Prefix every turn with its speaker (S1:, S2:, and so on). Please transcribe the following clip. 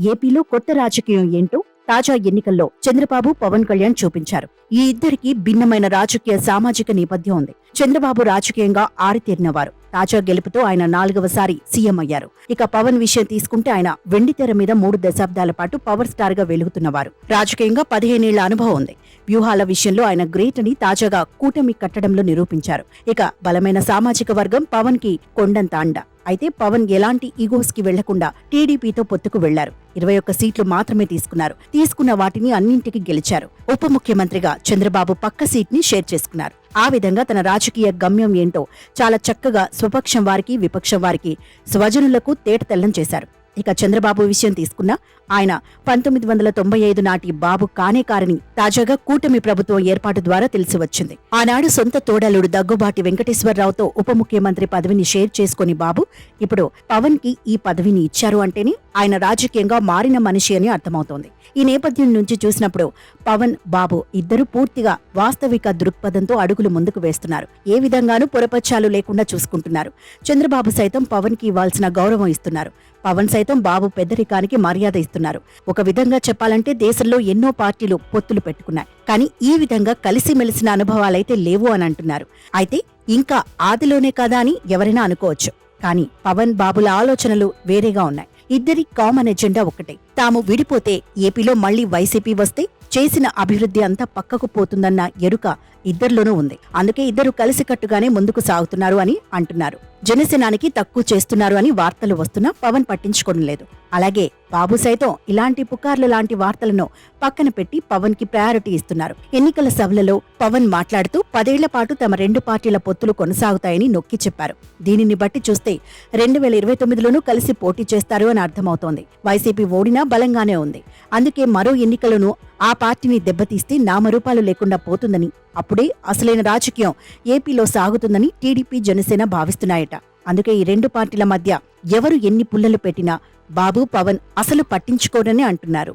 S1: ఏపీలో కొత్త రాజకీయం ఏంటో తాజా ఎన్నికల్లో చంద్రబాబు పవన్ కళ్యాణ్ చూపించారు. ఈ ఇద్దరికి భిన్నమైన రాజకీయ సామాజిక నేపథ్యం ఉంది. చంద్రబాబు రాజకీయంగా ఆరితేరినవారు. తాజా గెలుపుతో ఆయన నాలుగవసారి సీఎం అయ్యారు. ఇక పవన్ విషయం తీసుకుంటే ఆయన వెండితెర మీద మూడు దశాబ్దాల పాటు పవర్ స్టార్గా వెలుగుతున్నవారు. రాజకీయంగా పదిహేనేళ్ళ అనుభవం ఉంది. వ్యూహాల విషయంలో ఆయన గ్రేట్ అని తాజాగా కూటమి కట్టడంలో నిరూపించారు. ఇక బలమైన సామాజిక వర్గం పవన్కి కొండంత అండ. అయితే పవన్ ఎలాంటి ఈగోస్కి వెళ్ళకుండా టీడీపీతో పొత్తుకు వెళ్ళారు. ఇరవై ఒక్క సీట్లు మాత్రమే తీసుకున్నారు. తీసుకున్న వాటిని అన్నింటికి గెలిచారు. ఉప ముఖ్యమంత్రిగా చంద్రబాబు పక్క సీట్ని షేర్ చేసుకున్నారు. ఆ విధంగా తన రాజకీయ గమ్యం ఏంటో చాలా చక్కగా స్వపక్షం వారికి విపక్షం వారికి స్వజనులకు తేటతెల్లం చేశారు. ఇక చంద్రబాబు విషయం తీసుకున్నా ఆయన పంతొమ్మిది వందల తొంభై ఐదు నాటి బాబు కానే కారని తాజాగా కూటమి ప్రభుత్వం ఏర్పాటు ద్వారా తెలిసి వచ్చింది. ఆనాడు సొంత తోడలుడు దగ్గుబాటి వెంకటేశ్వరరావుతో ఉప ముఖ్యమంత్రి పదవిని షేర్ చేసుకుని బాబు ఇప్పుడు పవన్కి ఈ పదవిని ఇచ్చారు అంటేనే ఆయన రాజకీయంగా మారిన మనిషి అని అర్థమవుతోంది. ఈ నేపథ్యం నుంచి చూసినప్పుడు పవన్ బాబు ఇద్దరు పూర్తిగా వాస్తవిక దృక్పథంతో అడుగులు ముందుకు వేస్తున్నారు. ఏ విధంగానూ పొరపచ్చాలు లేకుండా చూసుకుంటున్నారు. చంద్రబాబు సైతం పవన్కి ఇవ్వాల్సిన గౌరవం ఇస్తున్నారు. పవన్ సైతం బాబు పెద్దరికానికి మర్యాద ఇస్తున్నారు. ఒక విధంగా చెప్పాలంటే దేశంలో ఎన్నో పార్టీలు పొత్తులు పెట్టుకున్నాయి. కానీ ఈ విధంగా కలిసిమెలిసిన అనుభవాలైతే లేవు అని అంటున్నారు. అయితే ఇంకా ఆదిలోనే కదా అని ఎవరైనా అనుకోవచ్చు. కానీ పవన్ బాబుల ఆలోచనలు వేరేగా ఉన్నాయి. ఇద్దరి కామన్ ఎజెండా ఒకటే. తాము విడిపోతే ఏపీలో మళ్ళీ వైసీపీ వస్తే చేసిన అభివృద్ధి అంతా పక్కకు పోతుందన్న ఎరుక ఇద్దరిలోనూ ఉంది. అందుకే ఇద్దరు కలిసికట్టుగానే ముందుకు సాగుతున్నారు అని అంటున్నారు. జనసేనానికి తక్కువ చేస్తున్నారు అని వార్తలు వస్తున్నా పవన్ పట్టించుకోవడం లేదు. అలాగే బాబు సైతం ఇలాంటి పుకార్లు లాంటి వార్తలను పక్కన పెట్టి పవన్కి ప్రయారిటీ ఇస్తున్నారు. ఎన్నికల సభలలో పవన్ మాట్లాడుతూ పదేళ్ళ పాటు తమ రెండు పార్టీల పొత్తులు కొనసాగుతాయని నొక్కి చెప్పారు. దీనిని బట్టి చూస్తే రెండు వేల ఇరవై తొమ్మిదిలోనూ కలిసి పోటీ చేస్తారు అని అర్థమవుతోంది. వైసీపీ ఓడినా బలంగానే ఉంది. అందుకే మరో ఎన్నికలను ఆ పార్టీని దెబ్బతీస్తే నామరూపాలు లేకుండా పోతుందని అప్పుడే అసలైన రాజకీయం ఏపీలో సాగుతుందని టీడీపీ జనసేన భావిస్తున్నాయట. అందుకే ఈ రెండు పార్టీల మధ్య ఎవరు ఎన్ని పుల్లలు పెట్టినా బాబు పవన్ అసలు పట్టించుకోరని అంటున్నారు.